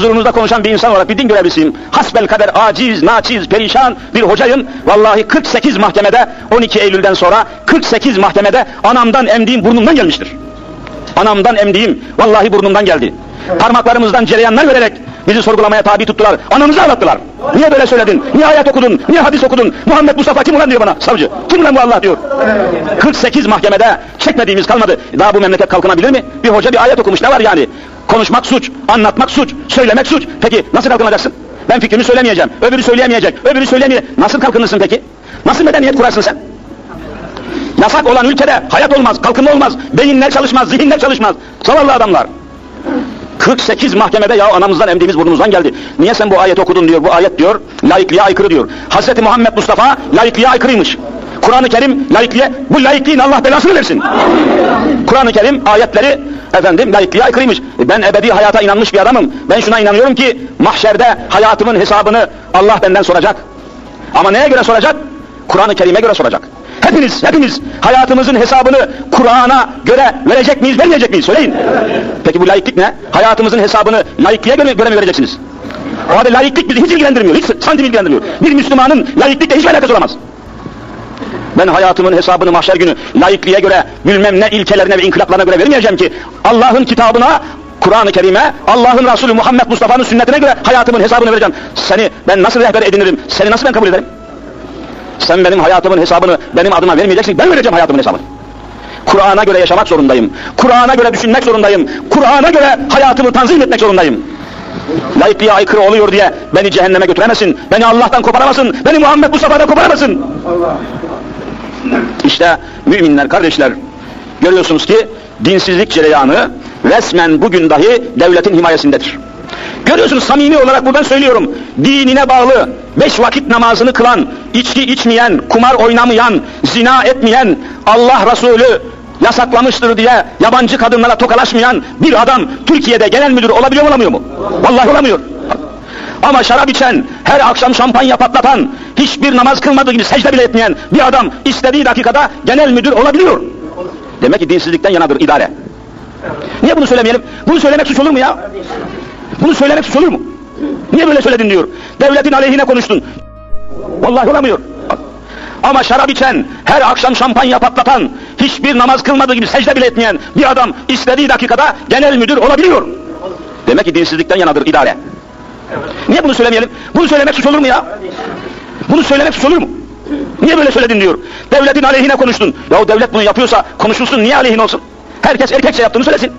huzurunuzda konuşan bir insan olarak bir din görevlisiyim. Hasbel kader aciz, naçiz, perişan bir hocayım. Vallahi 48 mahkemede 12 Eylül'den sonra 48 mahkemede anamdan emdiğim burnumdan gelmiştir. Anamdan emdiğim vallahi burnumdan geldi. Parmaklarımızdan cereyanlar vererek bizi sorgulamaya tabi tuttular. Anamızı ağlattılar. Niye böyle söyledin? Niye ayet okudun? Niye hadis okudun? Muhammed Mustafa kim ulan diyor bana savcı. Kim ulan bu Allah diyor. 48 mahkemede çekmediğimiz kalmadı. Daha bu memleket kalkınabilir mi? Bir hoca bir ayet okumuş ne var yani? Konuşmak suç, anlatmak suç, söylemek suç. Peki nasıl kalkınacaksın? Ben fikrimi söylemeyeceğim. Öbürü söyleyemeyecek. Öbürü söyleyemeyecek. Nasıl kalkınırsın peki? Nasıl medeniyet kurarsın sen? Yasak olan ülkede hayat olmaz, kalkınma olmaz, beyinler çalışmaz, zihinler çalışmaz. Zavallı adamlar. 48 mahkemede ya anamızdan emdiğimiz burnumuzdan geldi. Niye sen bu ayet okudun diyor. Bu ayet diyor laikliğe aykırı diyor. Hazreti Muhammed Mustafa laikliğe aykırıymış. Kur'an-ı Kerim laikliğe, bu laikliğin Allah belasını versin. Kur'an-ı Kerim ayetleri efendim laikliğe aykırıymış. Ben ebedi hayata inanmış bir adamım. Ben şuna inanıyorum ki mahşerde hayatımın hesabını Allah benden soracak. Ama neye göre soracak? Kur'an-ı Kerim'e göre soracak. Hepiniz, hepiniz hayatımızın hesabını Kur'an'a göre verecek miyiz, vermeyecek miyiz? Söyleyin. Peki bu laiklik ne? Hayatımızın hesabını laikliğe göre, göre mi vereceksiniz? O halde laiklik bizi hiç ilgilendirmiyor, hiç santim ilgilendirmiyor. Bir Müslümanın laiklikle hiçbir alakası olamaz. Ben hayatımın hesabını mahşer günü laikliğe göre, bilmem ne ilkelerine ve inkılaplarına göre vermeyeceğim ki Allah'ın kitabına Kur'an-ı Kerim'e, Allah'ın Resulü Muhammed Mustafa'nın sünnetine göre hayatımın hesabını vereceğim. Seni ben nasıl rehber edinirim, seni nasıl ben kabul ederim? Sen benim hayatımın hesabını benim adıma vermeyeceksin, ben vereceğim hayatımın hesabını. Kur'an'a göre yaşamak zorundayım. Kur'an'a göre düşünmek zorundayım. Kur'an'a göre hayatımı tanzim etmek zorundayım. Laikliğe aykırı oluyor diye beni cehenneme götüremezsin. Beni Allah'tan koparamazsın. Beni Muhammed Mustafa'dan koparamazsın. İşte müminler, kardeşler görüyorsunuz ki dinsizlik cereyanı resmen bugün dahi devletin himayesindedir. Görüyorsunuz samimi olarak buradan söylüyorum. Dinine bağlı, beş vakit namazını kılan, içki içmeyen, kumar oynamayan, zina etmeyen, Allah Resulü yasaklamıştır diye yabancı kadınlara tokalaşmayan bir adam Türkiye'de genel müdür olabiliyor mu olamıyor mu? Vallahi olamıyor. Ama şarap içen, her akşam şampanya patlatan, hiçbir namaz kılmadığı gibi secde bile etmeyen bir adam istediği dakikada genel müdür olabiliyor. Demek ki dinsizlikten yanadır idare. Niye bunu söylemeyelim? Bunu söylemek suç olur mu ya? Bunu söylemek suç olur mu? Niye böyle söyledin diyor. Devletin aleyhine konuştun. Vallahi olamıyor. Ama şarap içen, her akşam şampanya patlatan, hiçbir namaz kılmadığı gibi secde bile etmeyen bir adam istediği dakikada genel müdür olabiliyor. Demek ki dinsizlikten yanadır idare. Niye bunu söylemeyelim? Bunu söylemek suç olur mu ya? Bunu söylemek suç olur mu? Niye böyle söyledin diyor. Devletin aleyhine konuştun. Ya devlet bunu yapıyorsa konuşulsun niye aleyhine olsun? Herkes erkekçe yaptığını söylesin.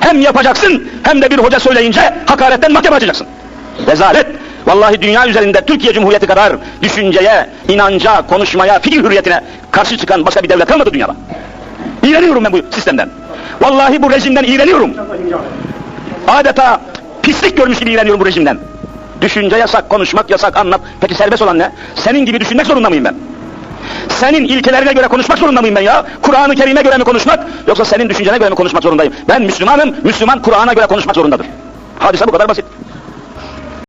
Hem yapacaksın hem de bir hoca söyleyince hakaretten mahkeme açacaksın. Rezalet. Vallahi dünya üzerinde Türkiye Cumhuriyeti kadar düşünceye, inanca, konuşmaya, fikir hürriyetine karşı çıkan başka bir devlet kalmadı dünyada. İğreniyorum ben bu sistemden. Vallahi bu rejimden iğreniyorum. Adeta pislik görmüş gibi iğreniyorum bu rejimden. Düşünce yasak, konuşmak yasak, anlat. Peki serbest olan ne? Senin gibi düşünmek zorunda mıyım ben? Senin ilkelerine göre konuşmak zorunda mıyım ben ya? Kur'an-ı Kerim'e göre mi konuşmak, yoksa senin düşüncene göre mi konuşmak zorundayım? Ben Müslümanım, Müslüman Kur'an'a göre konuşmak zorundadır. Hadise bu kadar basit.